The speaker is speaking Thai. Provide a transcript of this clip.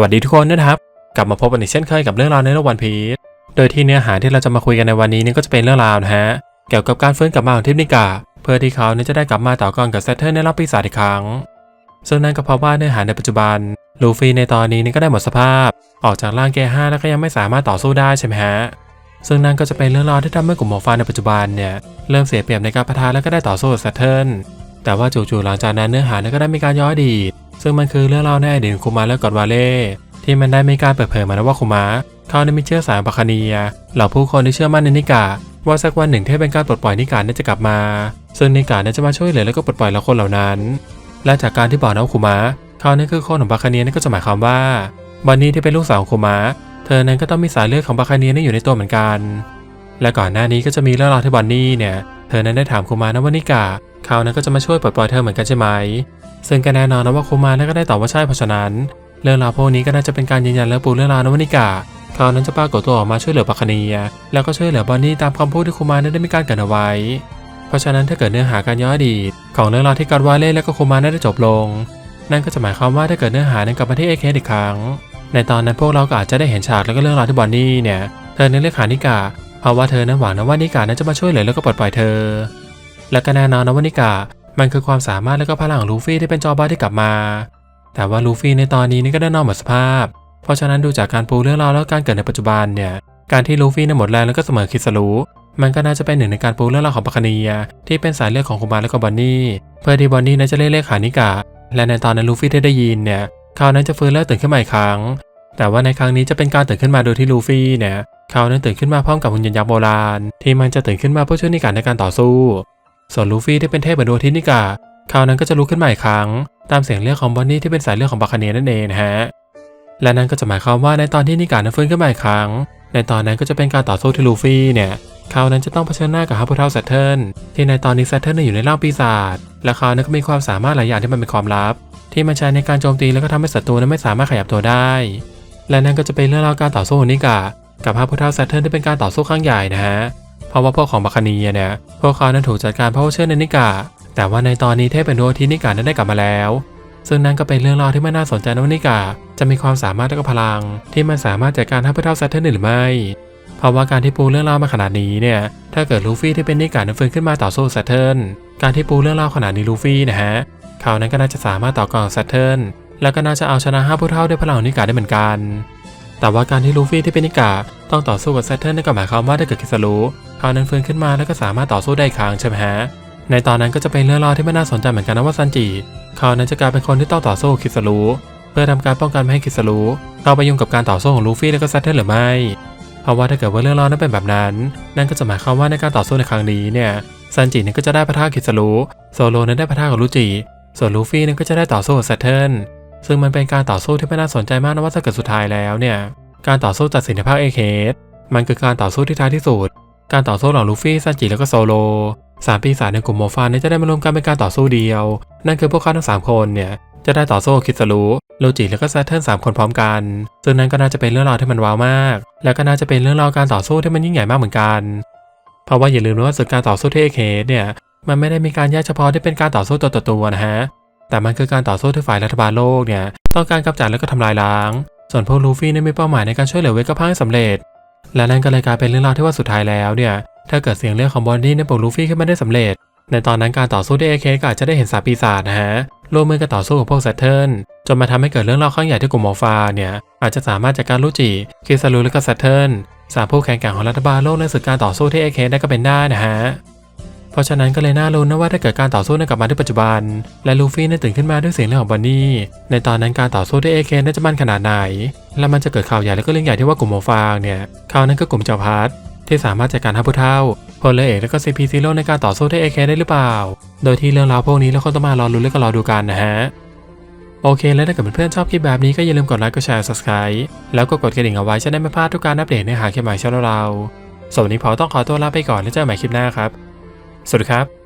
วัสดีทุกคนนะครับ กลับมาพบกันอีกเช่นเคยกับเรื่องราวในโลกวันพีชโดยที่เนื้อหาที่เราจะมาคุยกันในวันนี้นี่ก็จะเป็นเรื่องราวนะฮะเกี่ยวกับการฟื้นกลับมาของทิพนิกา เพื่อที่เขาเนี่ยจะได้กลับมาต่อกรกับเซตเทอร์ในรอบปีศาจอีกครั้ง ซึ่งนั่นก็เพราะว่าเนื้อหาในปัจจุบันลูฟี่ในตอนนี้นี่ก็ได้หมดสภาพ ออกจากร่างเกห้าแล้วก็ยังไม่สามารถต่อสู้ได้ใช่ไหมฮะซึ่งนั่นก็จะเป็นเรื่องราวที่ทำให้กลุ่มหมอฟ้าในปัจจุบันเนี่ยเริ่มเสียเปรียบในการปะทะแล้วก็ได้ต่อสู้กับเซตเทิร์ แต่ว่าจู่ๆหลังจากนั้นเนื้อหาเนี่ยก็ได้มีการย้อนอดีต ซึ่งมันคือเรื่องราวในอดีตของคุมาและกอดวาเล่ที่มันได้มีการเปิดเผยมาแล้วว่าคุมะเขาได้มีเชื้อสายบาคเนียเหล่าผู้คนที่เชื่อมั่นในนิกาว่าสักวันหนึ่งที่เป็นการปลดปล่อยนิกาเนี่ยจะกลับมา ซึ่งนิกาเนี่ยจะมาช่วยเหลือแล้วก็ปลดปล่อยเหล่าคนเหล่านั้น และจากการที่บอกนะว่าคุมะเขาเนี่ยคือคนของบาคาเนียนี่ก็จะหมายความว่าบันนี่ที่เป็นลูกสาวของคุมะเธอนั้นก็ต้องมีสายเลือดของบาคาเนียนี่อยู่ในตัวเหมือนกัน และก่อนหน้านี้ก็จะมีเรื่องราวที่บอนนี่เนี่ยเธอนั้นได้ถามคุมานะว่านิกา เขานั้นก็จะมาช่วยปลดปล่อยเธอเหมือนกันใช่ไหม ซึ่งก็แน่นอนนะว่าคุมานั้นก็ได้ตอบว่าใช่เพราะฉะนั้น เรื่องราวพวกนี้ก็น่าจะเป็นการยืนยันและปูเรื่องราวนวนิกาเขานั้นจะปรากฏตัวออกมาช่วยเหลือปาคเนีย แล้วก็ช่วยเหลือบอนนี่ตามคำพูดที่คุมานั้นได้มีการกล่าวเอาไว้ เพราะฉะนั้นถ้าเกิดเนื้อหาการย้อนอดีต ของเรื่องราวที่กอดวาเล่และก็คุมานั้นได้จบลง นั่นก็จะหมายความว่าถ้าเกิดเนื้อหานั้นกลับมาที่เอเคอีกครั้ง ในตอนนั้นพวกเราก็อาจจะได้เห็นฉากแล้วก็เรื่องราวที่บอนนี่เนี่ยเธอนั้นเรียกหานิกาเพราะว่าเธอนั้นหวังนะว่านิกานั้นจะมาช่วยเหลือแล้วก็ปลดปล่อยเธอ และก็แน่นอนนะว่านิกามันคือความสามารถและก็พลังของลูฟี่ที่เป็นจอบ้าที่กลับมา แต่ว่าลูฟี่ในตอนนี้นี่ก็ได้นอนหมดสภาพ เพราะฉะนั้นดูจากการปูเรื่องราวแล้วการเกิดในปัจจุบันเนี่ย การที่ลูฟี่นั้นหมดแรงแล้วก็เสมอคิดสรูมันก็น่าจะเป็นหนึ่งในการปูเรื่องราวของปคเนีย ที่เป็นสายเลือดของคุมาและก็บอนนี่เพื่อที่บอนนี่นั้นจะเรียกเลขหานิกาและในตอนนั้นลูฟี่ได้ได้ยินเนี่ยเขานั้นจะฟื้นแล้วตื่นขึ้นมาอีกครั้ง แต่ว่าในครั้งนี้จะเป็นการตื่นขึ้นมาโดยที่ลูฟี่เนี่ยเขานั้นตื่นขึ้นมาพร้อมกับหุ่นยนต์ยักษ์โบราณ ที่มันจะตื่นขึ้นมาเพื่อช่วยนิกาในการต่อสู้ ส่วนลูฟี่ที่เป็นเทพเหมือนดวงอาทินิกาเขาวนั้นก็จะลุกขึ้นมาอีกครั้ง ตามเสียงเรียกของบอนนี่ที่เป็นสายเลือดของบาคาเนียนั่นเองนะฮะและนั่นก็จะหมายความว่าในตอนที่นิกานั้นฟื้นขึ้นมาอีกครั้ง ในตอนนั้นก็จะเป็นการต่อสู้ที่ลูฟี่เนี่ยเขานั้นจะต้องเผชิญหน้ากับฮับพูเทลแซตเทิลที่ในตอนนี้แซตเทิลอยู่ในร่างปีศาจและเขานั้นก็มีความสามารถหลายอย่างที่มันเป็นความลับ ที่มันใช้ในการโจมตีแล้วก็ทำให้ศัตรูนั้นไม่สามารถขยับตัวได้ และนั่นก็จะเป็นเรื่องราวการต่อสู้ของนิกากับฮับเทลแซตเทิลที่เป็นการต่อสู้ครั้งใหญ่นะฮะ เพราะว่าพวกของบาคาเนียเนี่ยพวกเขานั้นถูกจัดการเพราะว่าเชื่อในนิกา แต่ว่าในตอนนี้เทพเป็นดวงทิตย์นิกานั้นได้กลับมาแล้ว ซึ่งนั่นก็เป็นเรื่องราวที่ไม่น่าสนใจนะว่านิกา จะมีความสามารถและก็พลัง ที่มันสามารถจัดการฮับพูเทลแซตเทิลได้หรือไม่เพราะว่าการที่ปูเรื่องราวมาขนาดนี้เนี่ย ถ้าเกิดลูฟี่ที่เป็นนิกานั้นฟื้นขึ้นมาต่อสู้แซตเทิลการที่ปูเรื่องราวขนาดนี้ลูฟี่นะฮะเขานั้นก็น่าจะสามารถต่อกรกับแซตเทิลแล้วก็น่าจะเอาชนะห้าผู้เท่าด้วยพลังของนิกาได้เหมือนกัน แต่ว่าการที่ลูฟี่ที่เป็นนิกา ต้องต่อสู้กับแซตเทิลนั่นก็หมายความว่าถ้าเกิดคิสรู้เขานั้นฟื้นขึ้นมาแล้วก็สามารถต่อสู้ได้ครั้งใช่ไหมฮะในตอนนั้นก็จะเป็นเรื่องราวที่ไม่น่าสนใจเหมือนกันนะว่าซันจิเขานั้นจะกลายเป็นคนที่ต้องต่อสู้คิสรู้เพื่อทำการป้องกันไม่ให้คิสรู้เข้าไปยุ่งกับการต่อสู้ของลูฟี่และก็แซตเทิลหรือไม่เพราะว่าถ้าเกิดว่าเรื่องราวนั้นเป็นแบบนั้น นั่นก็จะหมายความว่าในการต่อสู้ในครั้งนี้เนี่ยซันจินั้นก็จะได้พะทะคิสรู้โซโลนั้นได้พะทะกับลูจิส่วนลูฟี่นั้นก็จะได้ต่อสู้กับแซตเทิลซึ่งมันเป็นการต่อสู้ที่ไม่น่าสนใจมากนะว่าถ้าเกิดสุดท้ายแล้วเนี่ย การต่อสู้ตัดสินในภาคเอเคสมันคือการต่อสู้ที่ท้ายที่สุด การต่อสู้ระหว่างลูฟี่ซันจิแล้วก็โซโลสามปีศาจในกลุ่มโมฟานนี่ยจะได้มารวมกันเป็นการต่อสู้เดียว นั่นคือพวกเขาทั้งสามคนเนี่ยจะได้ต่อสู้คิสรูโลจิแล้วก็แซตเทิลสามคนพร้อมกัน ซึ่งนั่นก็น่าจะเป็นเรื่องราวที่มันว้าวมาก และก็น่าจะเป็นเรื่องราวการต่อสู้ที่มันยิ่งใหญ่มากเหมือนกัน เพราะว่าอย่าลืมนะว่าศึกการต่อสู้ที่เอเคสเนี่ยมันไม่ได้มีการแยกเฉพาะที่เป็นการต่อสู้ตัวต่อตัวนะฮะ แต่มันคือการต่อสู้ที่ฝ่ายรัฐบาลโลกเนี่ยต้องการกำจัดแล้วก็ทำลายล้าง ส่วนพวกลูฟี่เนี่ยมีเป้าหมายในการช่วยเหลือเวก้าพังให้สำเร็จ และนั่นก็เลยกลายเป็นเรื่องราวที่ว่าสุดท้ายแล้วเนี่ยถ้าเกิดเสียงเรียกของบอนดี้ในปลุกลูฟี่ขึ้นมาได้สำเร็จ ในตอนนั้นการต่อสู้ที่เอเคก็อาจจะได้เห็นสาปีศาจนะฮะร่วมมือกันต่อสู้กับพวกแซตเทิลจนมาทำให้เกิดเรื่องราวครั้งใหญ่ที่กลุ่มมอฟาเนี่ยอาจจะสามารถจัดการลูจิคิซารุและก็แซตเทิลสามผู้แข่งแกร่งของรัฐบาลโลกในศึกการต่อสู้ที่เอเคได้ก็เป็นได้นะฮะ เพราะฉะนั้นก็เลยน่าลุ้นนะว่าถ้าเกิดการต่อสู้นั้นกลับมาที่ปัจจุบัน และลูฟี่นั้นตื่นขึ้นมาด้วยเสียงเรียกของบอนนี่ในตอนนั้นการต่อสู้ที่เอเคนน่าจะมันขนาดไหน และมันจะเกิดข่าวใหญ่แล้วก็เรื่องใหญ่ที่ว่ากลุ่มโมฟางเนี่ยเขานั้นก็กลุ่มเจ้าพัทที่สามารถจัดการฮับผู้เท่าพลเรือเอกและก็ซีพีซีโร่ในการต่อสู้ที่เอเคนได้หรือเปล่า โดยที่เรื่องราวพวกนี้เราก็ต้องมารอลุ้และก็รอดูกันนะฮะโอเค แล้วถ้าเกิดเพื่อนๆชอบคลิปแบบนี้ก็อย่าลืมกดไลค์กดแชร์ subscribe แล้วก็กดกระดิ่งเอาไว้จะได้ไม่พลาดทุกการอัปเดตในหาคลิปใหม่ช่องเราสวันนี้พอต้องขอตัวลาไปก่อนแล้วเจอกันใหม่คลิปหน้าครับ สวัสดีครับ